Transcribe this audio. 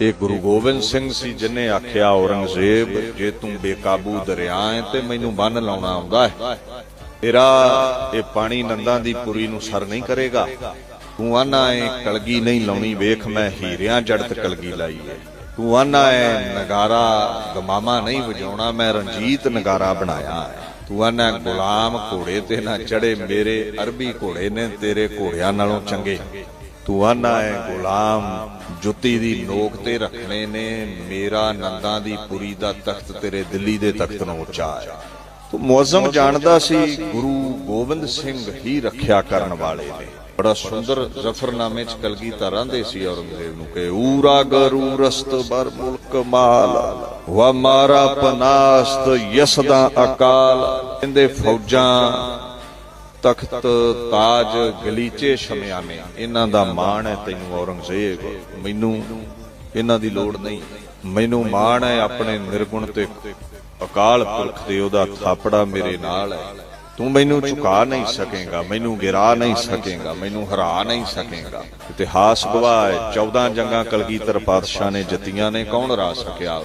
ਇਹ ਗੁਰੂ ਗੋਬਿੰਦ ਸਿੰਘ ਸੀ ਜਿਨੇ ਆਖਿਆ, ਔਰੰਗਜ਼ੇਬ, ਜੇ ਤੂੰ ਬੇਕਾਬੂ ਦਰਿਆ ਹੈ ਤੇ ਮੈਨੂੰ ਬੰਨ ਲਾਉਣਾ ਆਉਂਦਾ ਹੈ। ਤੇਰਾ ਇਹ ਪਾਣੀ ਨੰਦਾਂ ਦੀ ਪੁਰੀ ਨੂੰ ਸਰ ਨਹੀਂ ਕਰੇਗਾ। ਤੂੰ ਆਨਾ ਏ ਕਲਗੀ ਨਹੀਂ ਲਾਉਣੀ, ਵੇਖ ਮੈਂ ਹੀਰਿਆਂ ਜੜਤ ਕਲਗੀ ਲਾਈ ਏ। ਤੂੰ ਆਨਾ ਏ ਨਗਾਰਾ ਗਮਾਮਾ ਨਹੀਂ ਵਜਾਉਣਾ, ਮੈਂ ਰਣਜੀਤ ਨਗਾਰਾ ਬਣਾਇਆ ਹੈ ਤੂੰ ਆਨਾ ਗੁਲਾਮ ਘੋੜੇ ਤੇ ਨਾ ਚੜੇ ਮੇਰੇ ਅਰਬੀ ਘੋੜੇ ਨੇ ਤੇਰੇ ਘੋੜਿਆਂ ਨਾਲੋਂ ਚੰਗੇ। ਤੂੰ ਆਨਾ ਹੈ ਗੁਲਾਮ ਜੁੱਤੀ ਦੀ ਨੋਕ ਤੇ ਰੱਖਣੇ ਨੇ, ਮੇਰਾ ਨੰਦਾਂ ਦੀ ਪੁਰੀ ਦਾ ਤਖਤ ਤੇਰੇ ਦਿੱਲੀ ਦੇ ਤਖਤ ਨੂੰ ਉੱਚਾ ਹੈ। ਤੂੰ ਮੁਅਜ਼ਮ ਜਾਣਦਾ ਸੀ, ਗੁਰੂ ਗੋਬਿੰਦ ਸਿੰਘ ਹੀ ਰੱਖਿਆ ਕਰਨ ਵਾਲੇ ਨੇ। ਬੜਾ ਸੁੰਦਰ ਜ਼ਫਰਨਾਮੇ ਚ ਕਲਗੀ ਰਹਿੰਦੇ ਸੀ ਔਰੰਗਜ਼ੇਬ ਨੂੰ ਕਿ, ਊਰਾ ਗਰੂ ਰਸਤ ਬਰ ਮੁਲਕ ਮਾਲ ਵਾ ਮਾਰਾ ਪਨਾਸਤ ਯਸਦਾ ਅਕਾਲ। ਕਹਿੰਦੇ, ਫੌਜਾਂ ਤਖਤ ਤਾਜ ਗਲੀਚੇ ਸ਼ਮਿਆਨੇ ਇਹਨਾਂ ਦਾ ਮਾਣ ਹੈ ਤੈਨੂੰ ਔਰੰਗਜ਼ੇਬ। ਮੈਨੂੰ ਇਹਨਾਂ ਦੀ ਲੋੜ ਨਹੀਂ। ਮੈਨੂੰ ਮਾਣ ਹੈ ਆਪਣੇ ਨਿਰਗੁਣ ਤੇ ਅਕਾਲ ਪੁਰਖ ਦੇ ਉਹਦਾ ਥਾਪੜਾ ਮੇਰੇ ਨਾਲ ਹੈ। ਤੂੰ ਮੈਨੂੰ ਝੁਕਾ ਨਹੀਂ ਸਕੇਗਾ, ਮੈਨੂੰ ਗਿਰਾ ਨਹੀਂ ਸਕੇਗਾ, ਮੈਨੂੰ ਹਰਾ ਨਹੀਂ ਸਕੇਗਾ। ਇਤਿਹਾਸ ਗਵਾਹ ਹੈ 14 ਜੰਗਾਂ ਕਲਗੀਧਰ ਪਾਤਸ਼ਾਹ ਨੇ ਜਿੱਤੀਆਂ ਨੇ, ਕੌਣ ਰਾ ਸਕਿਆ?